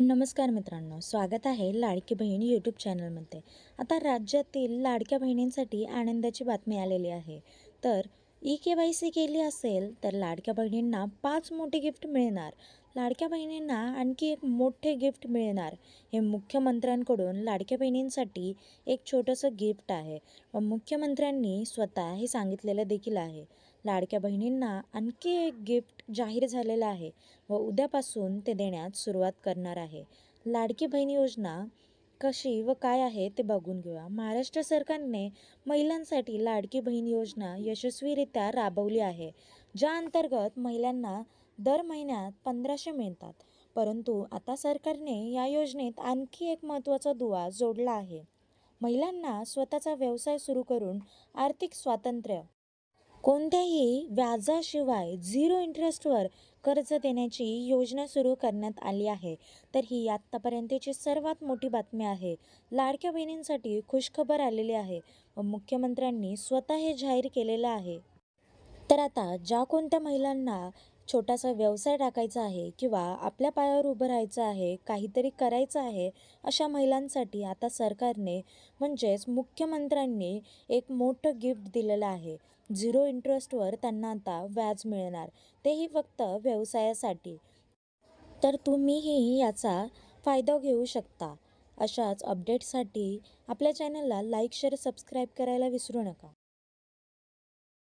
नमस्कार मित्रांनो स्वागत आहे लाडकी बहीण यूट्यूब चॅनलमध्ये आता राज्यातील लाडक्या बहिणींसाठी आनंदाची बातमी आलेली आहे. तर ई के वाय सी केली असेल तर लाडक्या बहिणींना पाच मोठे गिफ्ट मिळणार. लाडक्या बहिणींना आणखी एक मोठे गिफ्ट मिळणार. हे मुख्यमंत्र्यांकडून लाडक्या बहिणींसाठी एक छोटंसं गिफ्ट आहे. व मुख्यमंत्र्यांनी स्वतः हे सांगितलेलं देखील आहे. लाडक्या बहिणींना आणखी एक गिफ्ट जाहीर झालेलं आहे व उद्यापासून ते देण्यात सुरुवात करणार आहे. लाडकी बहीण योजना कशी व काय आहे ते बघून घेऊया. महाराष्ट्र सरकारने महिलांसाठी लाडकी बहीण योजना यशस्वीरित्या राबवली आहे ज्या अंतर्गत महिलांना दर महिन्यात पंधराशे मिळतात. परंतु आता सरकारने या योजनेत आणखी एक महत्त्वाचा दुवा जोडला आहे. महिलांना स्वतःचा व्यवसाय सुरू करून आर्थिक स्वातंत्र्य कोणत्याही व्याजाशिवाय झिरो इंटरेस्टवर कर्ज देण्याची योजना सुरू करण्यात आली आहे. तर ही आत्तापर्यंतची सर्वात मोठी बातमी आहे. लाडक्या बहिणींसाठी खुशखबर आलेली आहे. व मुख्यमंत्र्यांनी स्वतः हे जाहीर केलेलं आहे. तर आता ज्या कोणत्या महिलांना छोटासा व्यवसाय टाकायचा आहे किंवा आपल्या पायावर उभं राहायचं आहे काहीतरी करायचं आहे अशा महिलांसाठी आता सरकारने म्हणजेच मुख्यमंत्र्यांनी एक मोठं गिफ्ट दिलेलं आहे. झिरो इंटरेस्टवर त्यांना आता व्याज मिळणार. तेही फक्त व्यवसायासाठी. तर तुम्हीही याचा फायदा घेऊ शकता. अशाच अपडेटसाठी आपल्या चॅनलला लाईक शेअर सबस्क्राईब करायला विसरू नका.